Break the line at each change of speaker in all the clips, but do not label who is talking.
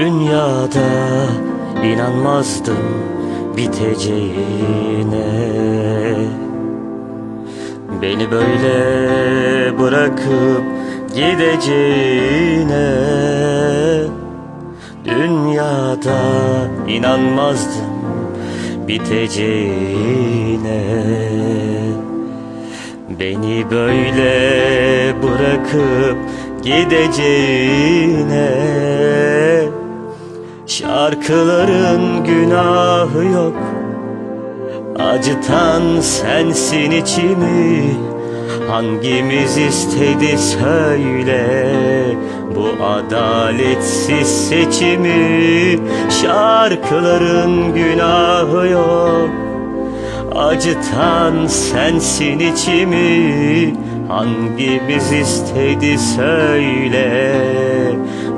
Dünyada inanmazdım biteceğine. Beni böyle bırakıp gideceğine. Dünyada inanmazdım biteceğine. Beni böyle bırakıp gideceğine Şarkıların günahı yok. Acıtan sensin içimi. Hangimiz istedi söyle. Bu adaletsiz seçimi. Şarkıların günahı yok. Acıtan sensin içimi. Hangimiz istedi söyle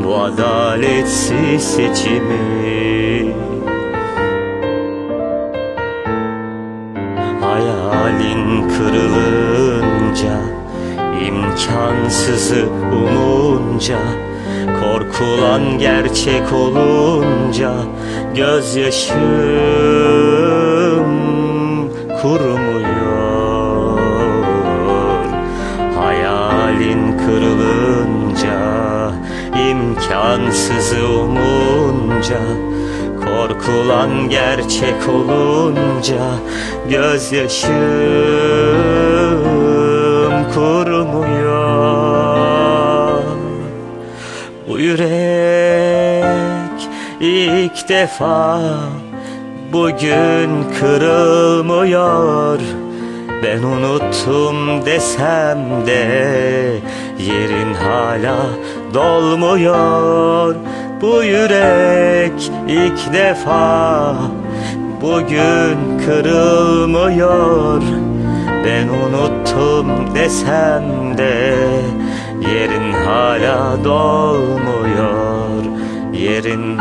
Bu adaletsiz seçimi. Hayalin kırılınca imkansızı umunca Korkulan gerçek olunca Gözyaşım kurumuyor Hayalin kırılınca imkansızı umunca Korkulan gerçek olunca Gözyaşım kurumuyor. Bu yürek ilk defa Bugün kırılmıyor ben unuttum desem de yerin hala dolmuyor. Bu yürek ilk defa bugün kırılmıyor. Ben unuttum desem de yerin hala dolmuyor. Yerin